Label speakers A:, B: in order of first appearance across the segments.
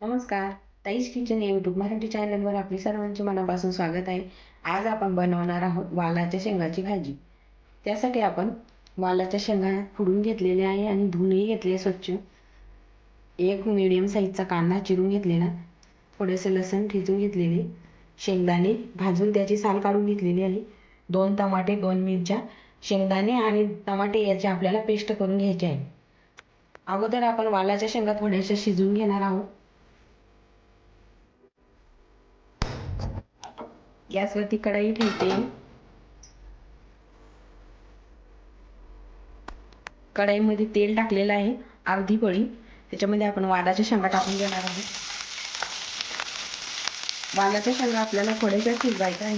A: नमस्कार ताईच kitchen YouTube Marathi चॅनलवर आपली सर्वांचे मनापासून स्वागत आहे. आज आपण बनवणार आहोत वालाच्या शेंगाची भाजी. त्यासाठी आपण वालाच्या शेंगा फुडून घेतलेल्या आहे आणि धुवूनही घेतले स्वच्छ. एक मिडियम साईजचा कांदा चिरून घेतलेला थोडेसे लसण ठेचून घेतलेले शेंगदाणे भाजून त्याची साल काढून घेतलेली आहे. दोन टमाटे दोन मिरच्या शेंगदाणे आणि टमाटे याची आपल्याला पेस्ट करून घ्यायची आहे. अगोदर आपण वालाच्या शेंगा थोड्याशा शिजवून घेणार आहोत. गॅसवरती कढई ठेवते. कढईमध्ये तेल टाकलेलं आहे अर्धी पळी त्याच्यामध्ये आपण वालाच्या शेंगा टाकून घेणार आहोत. वालाच्या शेंगा आपल्याला थोड्याशा शिजवायचा आहे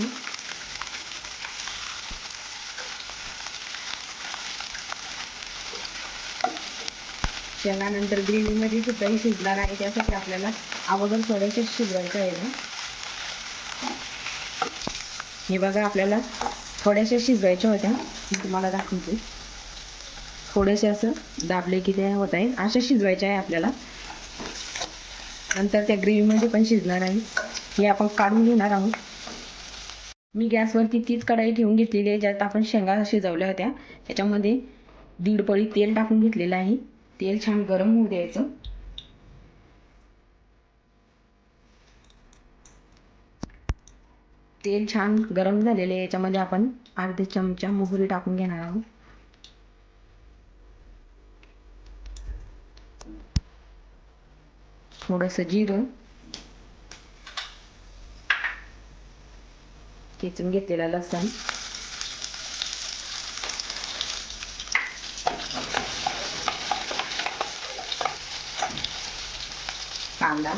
A: शेंगानंतर ग्रेव्हीमध्ये सुद्धा शिजणार आहे त्यासाठी आपल्याला अगोदर थोडेसे शिजवायचं आहे ना. हे बघा आपल्याला थोड्याशा शिजवायच्या होत्या. मी तुम्हाला दाखवते. थोडेसे असं दाबले की ते होत आहे अशा शिजवायच्या आहे आपल्याला. नंतर त्या ग्रेव्हीमध्ये पण शिजणार आहे. हे आपण काढून घेणार आहोत. मी गॅसवरती तीच कढाई ठेवून घेतलेली आहे ज्यात आपण शेंगा शिजवल्या होत्या. त्याच्यामध्ये दीड पळी तेल टाकून घेतलेलं आहे. तेल छान गरम होऊ द्यायचं. तेल छान गरम झालेले आहे याच्यामध्ये आपण अर्धे चमचा मोहरी टाकून घेणार आहोत. थोडंसं जिरं. खेचून घेतलेला लसण. कांदा.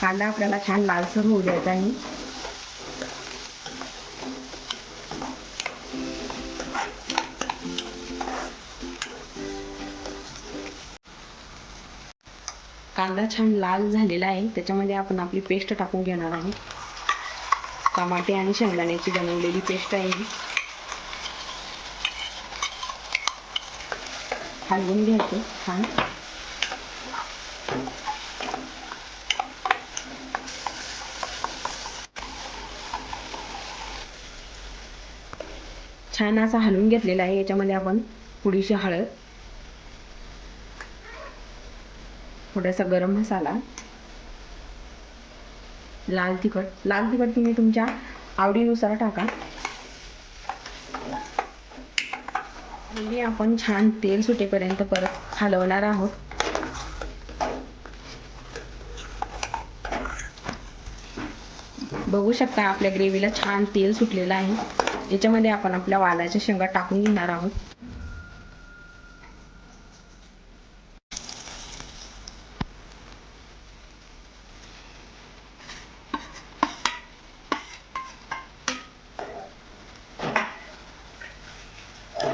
A: कांदा आपल्याला छान लालसर होऊ द्यायचा आहे. कांदा छान लाल झालेला आहे. त्याच्यामध्ये आपण आपली पेस्ट टाकून घेणार आहे. टमाटे आणि शेंगदाण्याची बनवलेली पेस्ट आहे. ही हलवून घ्यायचं छान. छान असा हलवून घेतलेला आहे. याच्यामध्ये आपण पुडीशी हळद थोडासा गरम मसाला लाल तिखट. लाल तिखट तुम्ही तुमच्या आवडीनुसार टाका. आपण छान तेल सुटेपर्यंत परत हलवणार आहोत. बघू शकता आपल्या ग्रेव्हीला छान तेल सुटलेलं आहे. याच्यामध्ये आपण आपल्या वालाच्या शेंगा टाकून घेणार आहोत.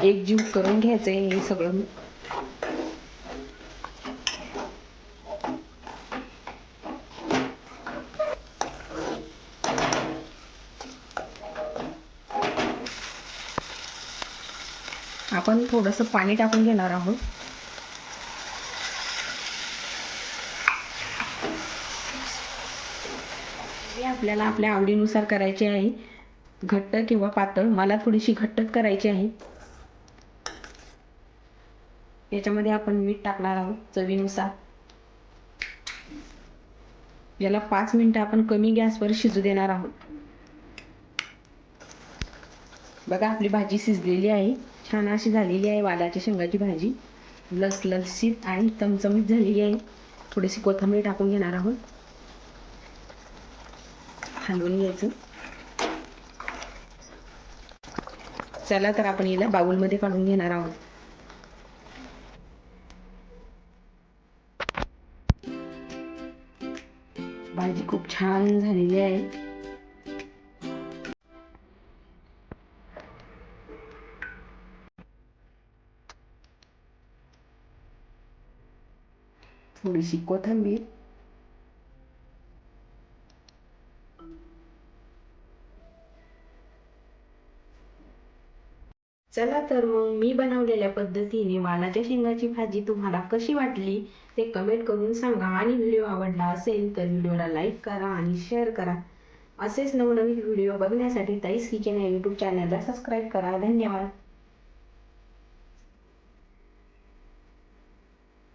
A: एकजीव करून घ्यायचं आहे हे सगळं. आपण थोडंसं पाणी टाकून घेणार आहोत. हे आपल्याला आपल्या आवडीनुसार करायचे आहे. घट्ट किंवा पातळ मला थोडीशी घट्टच करायची आहे. याच्यामध्ये आपण मीठ टाकणार आहोत चवीनुसार. याला पाच मिनटं आपण कमी गॅसवर शिजू देणार आहोत. बघा आपली भाजी शिजलेली आहे. छान अशी झालेली आहे वालाच्या शेंगाची भाजी. लसलसीत आणि चमचमीत झालेली आहे. थोडीशी कोथंबीर टाकून घेणार आहोत. हलवून घ्यायचं. चला तर आपण हिला बाउलमध्ये काढून घेणार आहोत. भाजी खूप छान झालेली आहे. थोडीशी कोथिंबीर चला तर मग मी बनवलेल्या पद्धतीने वालाच्या शेंगाची भाजी तुम्हाला कशी वाटली ते कमेंट करून सांगा. आणि व्हिडिओ आवडला असेल तर व्हिडिओला लाईक करा आणि शेअर करा. असेच नवनवीन व्हिडिओ बघण्यासाठी ताईस किचन या यूट्यूब चॅनलला सबस्क्राईब करा. धन्यवाद.